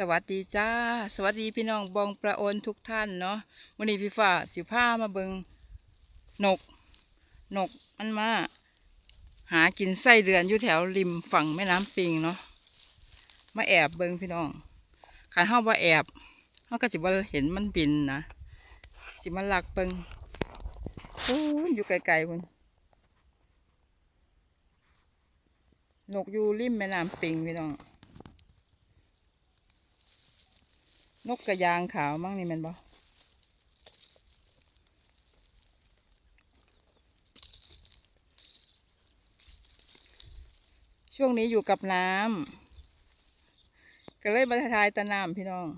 สวัสดีจ้า สวัสดีพี่น้องบองประโอนทุกท่านเนาะวันนี้พี่ฟ้าสิผ้ามาเบิงนก นกมันมา หากินไส้เดือนอยู่แถวริมฝั่งแม่น้ำปิงเนาะมาแอบเบิงพี่น้องขายห้าว่าแอบเขาก็สิว่าเห็นมันบินนะสิมาลักเบิงโอ้ยอยู่ไกลๆคุณนกอยู่ริมแม่น้ำปิงพี่น้อง นกกระยางขาวมั้งนี่มันบ่ช่วงนี้อยู่กับน้ำก็เลยมาทายตะน้ำพี่น้อง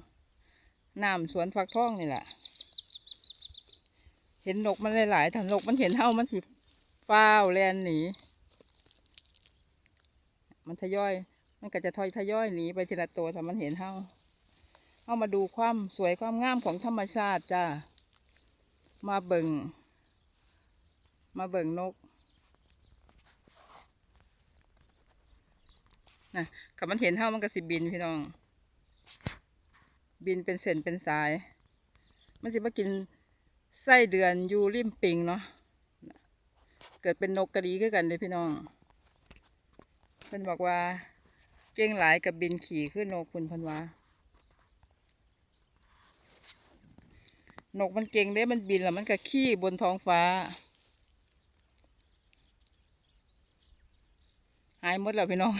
น้ำสวนฟักทองนี่แหละเห็นนกมันหลายๆถ้านกมันเห็นเท่ามันสิฟ้าวแลนหนีมันทยอย มันก็จะทอยทยอยหนีไปทีละตัวถ้ามันเห็นเท่า เข้ามาดูความสวยความงามของธรรมชาติจ้ามาเบิ่ง มาเบิ่งนกนะขับมันเห็นเท่ามันก็สิบินพี่น้อง บินเป็นเส้นเป็นสาย มันสิมากินไส้เดือนอยูริมปิงเนาะเกิดเป็นนกกระดีขึ้นกันเลยพี่น้องเพิ่นบอกว่า เก่งหลายกับบินขี่ขึ้นนกคุณพันวา นกมันเก่งเด้มันบินแล้วมันก็ขี้บนท้องฟ้า หายหมดแล้วพี่น้อง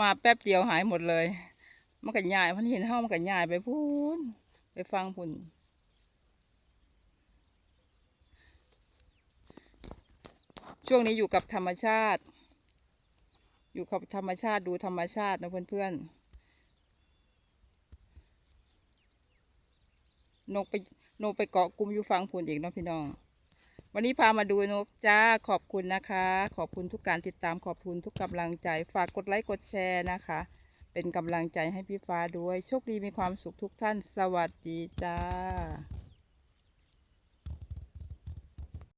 มาแป๊บเดียวหายหมดเลย มันก็ย่ายมันเห็นเฮามันก็ย่ายไปพูนไปฟังพุ่นช่วงนี้อยู่กับธรรมชาติ อยู่กับธรรมชาติดูธรรมชาตินะเพื่อนๆ นกไปนกไปเกาะกลุ่มอยู่ฟังพุ่นอีกเนาะพี่น้อง วันนี้พามาดูนกจ้าขอบคุณนะคะ ขอบคุณทุกการติดตามขอบคุณทุกกำลังใจ ฝากกดไลค์กดแชร์นะคะ เป็นกำลังใจให้พี่ฟ้าด้วย โชคดีมีความสุขทุกท่าน สวัสดีจ้า